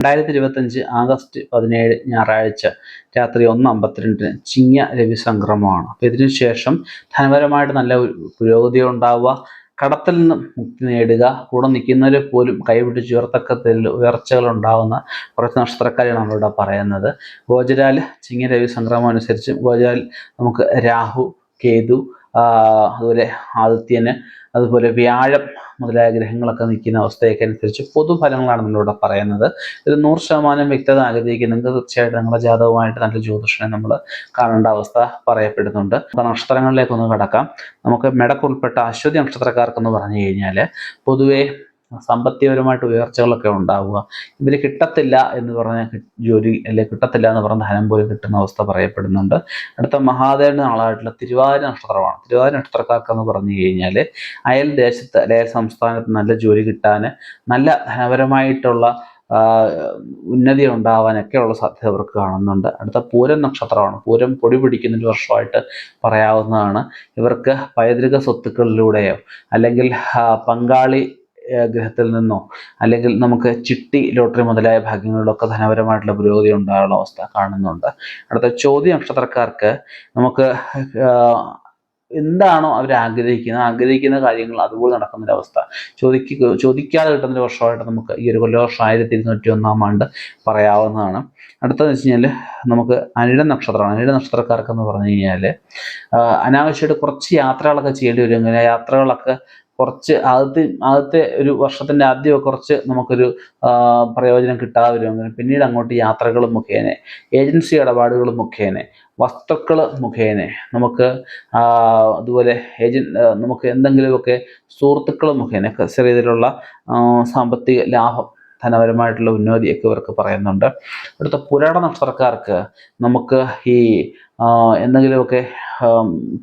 രണ്ടായിരത്തി ഇരുപത്തഞ്ച് ആഗസ്റ്റ് പതിനേഴ് ഞായറാഴ്ച രാത്രി ഒന്ന് അമ്പത്തിരണ്ടിന് ചിങ്ങ രവി സംക്രമമാണ് അപ്പം ഇതിനുശേഷം ധനപരമായിട്ട് നല്ല പുരോഗതി ഉണ്ടാവുക. കടത്തിൽ നിന്ന് മുക്തി നേടുക. കൂടെ നിൽക്കുന്നവർ പോലും കൈപിടിച്ച് ഉയർത്തക്കത്തിൽ ഉയർച്ചകൾ ഉണ്ടാകുന്ന കുറച്ച് നക്ഷത്രക്കാരെയാണ് നമ്മളിവിടെ പറയുന്നത്. ഗോചരാൽ ചിങ്ങ രവി സംക്രമം അനുസരിച്ച് ഗോചരാൽ നമുക്ക് രാഹു കേതു അതുപോലെ ആദിത്യന് അതുപോലെ വ്യാഴം മുതലായ ഗ്രഹങ്ങളൊക്കെ നിൽക്കുന്ന അവസ്ഥയൊക്കെ അനുസരിച്ച് പൊതുഫലങ്ങളാണ് നമ്മളിവിടെ പറയുന്നത്. ഇത് നൂറ് ശതമാനം വ്യക്തത ആഗ്രഹിക്കുന്ന. നിങ്ങൾക്ക് തീർച്ചയായിട്ടും നിങ്ങളുടെ ജാതകമായിട്ട് നല്ല ജ്യോതിഷനെ നമ്മൾ കാണേണ്ട അവസ്ഥ പറയപ്പെടുന്നുണ്ട്. അപ്പോൾ നക്ഷത്രങ്ങളിലേക്ക് ഒന്ന് കടക്കാം. നമുക്ക് മെടക്കുൾപ്പെട്ട അശ്വതി നക്ഷത്രക്കാർക്കെന്ന് പറഞ്ഞു കഴിഞ്ഞാൽ പൊതുവേ സാമ്പത്തികപരമായിട്ട് ഉയർച്ചകളൊക്കെ ഉണ്ടാവുക. ഇവർ കിട്ടത്തില്ല എന്ന് പറഞ്ഞ ജോലി അല്ലെ കിട്ടത്തില്ല എന്ന് പറഞ്ഞ ധനം പോലും കിട്ടുന്ന അവസ്ഥ പറയപ്പെടുന്നുണ്ട്. അടുത്ത മഹാദേവന്റെ നാളായിട്ടുള്ള തിരുവാതിര നക്ഷത്രമാണ്. തിരുവാതിര നക്ഷത്രക്കാർക്കെന്ന് പറഞ്ഞു കഴിഞ്ഞാൽ അയൽ ദേശത്ത് അല്ലെ സംസ്ഥാനത്ത് നല്ല ജോലി കിട്ടാൻ നല്ല ധനപരമായിട്ടുള്ള ഉന്നതി ഉണ്ടാവാനൊക്കെ ഉള്ള സാധ്യത അവർക്ക് കാണുന്നുണ്ട്. അടുത്ത പൂരം നക്ഷത്രമാണ്. പൂരം പൊടി പിടിക്കുന്ന ഒരു വർഷമായിട്ട് പറയാവുന്നതാണ്. ഇവർക്ക് പൈതൃക സ്വത്തുക്കളിലൂടെയോ അല്ലെങ്കിൽ പങ്കാളി ഗ്രഹത്തിൽ നിന്നോ അല്ലെങ്കിൽ നമുക്ക് ചിട്ടി ലോട്ടറി മുതലായ ഭാഗ്യങ്ങളിലൊക്കെ ധനപരമായിട്ടുള്ള പുരോഗതി ഉണ്ടാകാനുള്ള അവസ്ഥ കാണുന്നുണ്ട്. അടുത്ത ചോദ്യ നക്ഷത്രക്കാർക്ക് നമുക്ക് എന്താണോ അവർ ആഗ്രഹിക്കുന്നത് ആഗ്രഹിക്കുന്ന കാര്യങ്ങൾ അതുപോലെ നടക്കുന്ന ഒരു അവസ്ഥ. ചോദിക്കുക ചോദിക്കാതെ കിട്ടുന്ന ഒരു വർഷമായിട്ട് നമുക്ക് ഈ ഒരു കൊല്ലവർഷം ആയിരത്തി ഇരുന്നൂറ്റി ഒന്നാം ആണ്ട് പറയാവുന്നതാണ്. അടുത്തതെന്ന് വെച്ച് കഴിഞ്ഞാൽ നമുക്ക് അനിഴ നക്ഷത്രമാണ്. അനിഴ നക്ഷത്രക്കാർക്കെന്ന് പറഞ്ഞു കഴിഞ്ഞാൽ അനാവശ്യമായിട്ട് കുറച്ച് യാത്രകളൊക്കെ ചെയ്യേണ്ടി വരും. ഇങ്ങനെ യാത്രകളൊക്കെ കുറച്ച് ആദ്യത്തെ ആദ്യത്തെ ഒരു വർഷത്തിന്റെ ആദ്യമൊക്കെ കുറച്ച് നമുക്കൊരു പ്രയോജനം കിട്ടാതെ വരും പിന്നീട് അങ്ങോട്ട് യാത്രകൾ മുഖേന ഏജൻസി ഇടപാടുകൾ മുഖേന വസ്തുക്കൾ മുഖേന നമുക്ക് അതുപോലെ ഏജൻ നമുക്ക് എന്തെങ്കിലുമൊക്കെ സുഹൃത്തുക്കൾ മുഖേന ചെറിയ രീതിയിലുള്ള സാമ്പത്തിക ലാഭം ധനപരമായിട്ടുള്ള ഉന്നതിയൊക്കെ ഇവർക്ക് പറയുന്നുണ്ട്. അടുത്ത പുരാട നക്ഷത്രക്കാർക്ക് നമുക്ക് ഈ എന്തെങ്കിലുമൊക്കെ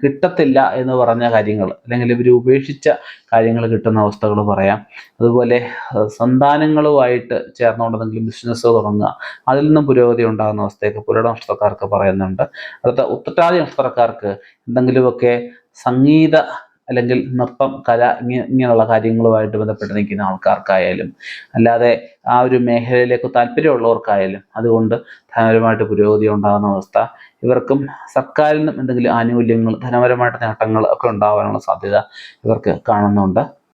കിട്ടത്തില്ല എന്ന് പറഞ്ഞ കാര്യങ്ങൾ അല്ലെങ്കിൽ ഇവർ ഉപേക്ഷിച്ച കാര്യങ്ങൾ കിട്ടുന്ന അവസ്ഥകൾ പറയാം. അതുപോലെ സന്താനങ്ങളുമായിട്ട് ചേർന്നുകൊണ്ടെന്തെങ്കിലും ബിസിനസ് തുടങ്ങുക അതിൽ നിന്നും പുരോഗതി ഉണ്ടാകുന്ന അവസ്ഥയൊക്കെ പുരട നക്ഷത്രക്കാർക്ക് പറയുന്നുണ്ട്. അടുത്ത ഉത്രട്ടാതി നക്ഷത്രക്കാർക്ക് എന്തെങ്കിലുമൊക്കെ സംഗീത അല്ലെങ്കിൽ നൃത്തം കല ഇങ്ങനെ ഇങ്ങനെയുള്ള കാര്യങ്ങളുമായിട്ട് ബന്ധപ്പെട്ട് നിൽക്കുന്ന ആൾക്കാർക്കായാലും അല്ലാതെ ആ ഒരു മേഖലയിലേക്ക് താല്പര്യമുള്ളവർക്കായാലും അതുകൊണ്ട് ധനപരമായിട്ട് പുരോഗതി ഉണ്ടാകുന്ന അവസ്ഥ ഇവർക്കും സർക്കാരിൽ നിന്നും എന്തെങ്കിലും ആനുകൂല്യങ്ങൾ ധനപരമായിട്ട് നേട്ടങ്ങൾ ഒക്കെ ഉണ്ടാകാനുള്ള സാധ്യത ഇവർക്ക് കാണുന്നുണ്ട്.